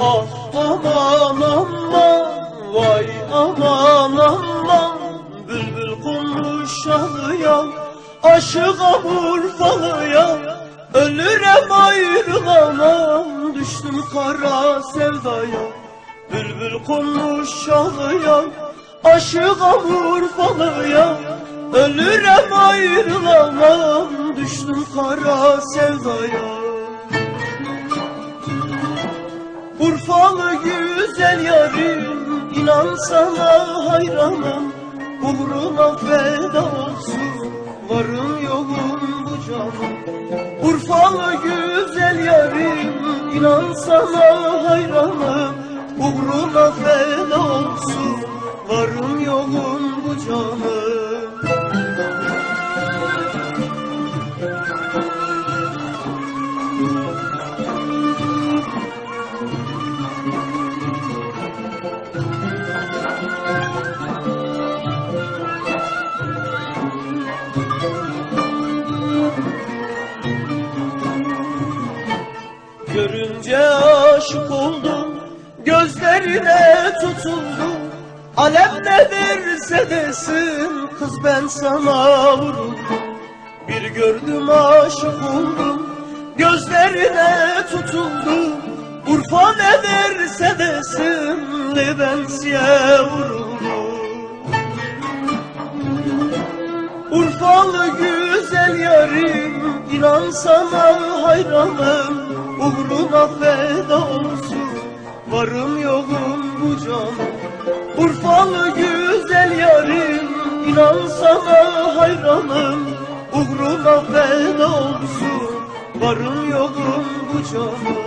Ah aman aman vay aman aman. Bülbül konmuş ağlayan aşığa vurfalayan Ölürem ayrılamam düştüm kara sevdaya. Bülbül konmuş ağlayan aşığa vurfalayan Ölürem ayrılamam düştüm kara sevdaya Urfalı güzel yarim inan sana hayranım Uğruna feda olsun varım yoğum bu canım Urfalı güzel yarim inan sana hayranım Uğruna feda olsun varım yoğum bu canım aşık oldum Gözlerine tutuldum. Alem ne derse desin Kız ben sana vuruldum. Bir gördüm aşık oldum Gözlerine tutuldum. Urfa ne derse desin Ben siye vuruldum. Urfalı güzel yarim inan sana hayranım. Uğruna feda varım yoğum bu canım Urfalı güzel yarim inan sana hayranım Uğruna feda olsun. Varım yoğum bu canım